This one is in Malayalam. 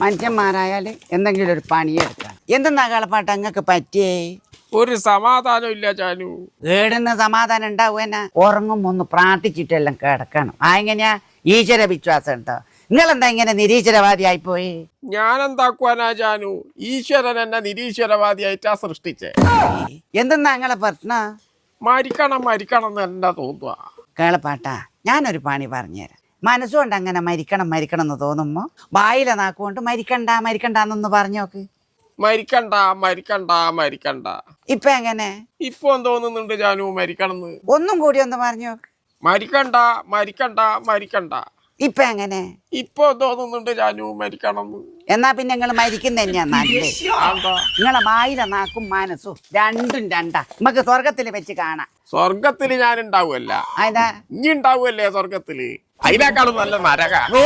മനുഷ്യന്മാരായാൽ എന്തെങ്കിലും ഒരു പണിയെടുക്കാം. എന്തെന്നാ കളപ്പാട്ട് അങ്ങക്ക് പറ്റിയേ? ഒരു സമാധാനം ഇല്ല ചാനു. കേടുന്ന സമാധാനം ഉണ്ടാവുക എന്നാ? ഉറങ്ങുമ്പോ ഒന്ന് പ്രാർത്ഥിച്ചിട്ടെല്ലാം കിടക്കണം. ആ എങ്ങനെയാ? ഈശ്വര വിശ്വാസം ഉണ്ടോ? നിങ്ങളെന്താ ഇങ്ങനെ നിരീശ്വരവാദിയായി പോയി? ഞാൻ എന്താക്കുവാനാ ജാനു ഈശ്വരൻ എന്നെ നിരീശ്വരവാദിയായിട്ടാ സൃഷ്ടിച്ചേ. എന്തെന്നാ നിങ്ങളെ പ്രശ്ന? മരിക്കണം മരിക്കണം എന്ന് എന്നാ തോന്നുക കേളപ്പാട്ടാ ഞാനൊരു പണി പറഞ്ഞുതരാം. മനസ്സുകൊണ്ട് അങ്ങനെ മരിക്കണം മരിക്കണം എന്ന് തോന്നുമ്പോ? വായിലെ നാക്കുകൊണ്ട് മരിക്കണ്ട മരിക്കണ്ടെന്നൊന്ന് പറഞ്ഞു നോക്ക്. മരിക്കണ്ട മരിക്കണ്ട മരിക്കണ്ട. ഇപ്പൊ എങ്ങനെ? ഇപ്പൊ തോന്നുന്നുണ്ട് ജാനു മരിക്കണം ഒന്നും കൂടി ഒന്ന് പറഞ്ഞു മരിക്കണ്ട മരിക്കണ്ട മരിക്കണ്ട. ഇപ്പൊ എങ്ങനെ? ഇപ്പൊ തോന്നുന്നുണ്ട് ജാനു മരിക്കണം എന്നാ പിന്നെ നിങ്ങൾ മരിക്കുന്ന തന്നെയാ നല്ലത് നിങ്ങളെ വായിലെ നാക്കും മനസ്സും രണ്ടും രണ്ടാ. നമുക്ക് സ്വർഗത്തിൽ വെച്ച് കാണാം. സ്വർഗത്തിൽ ഞാൻ ഉണ്ടാവുമല്ല അതിനാ ഇനി ഉണ്ടാവുമല്ലേ സ്വർഗത്തിൽ അതിനേക്കാളും നല്ല നരക വേ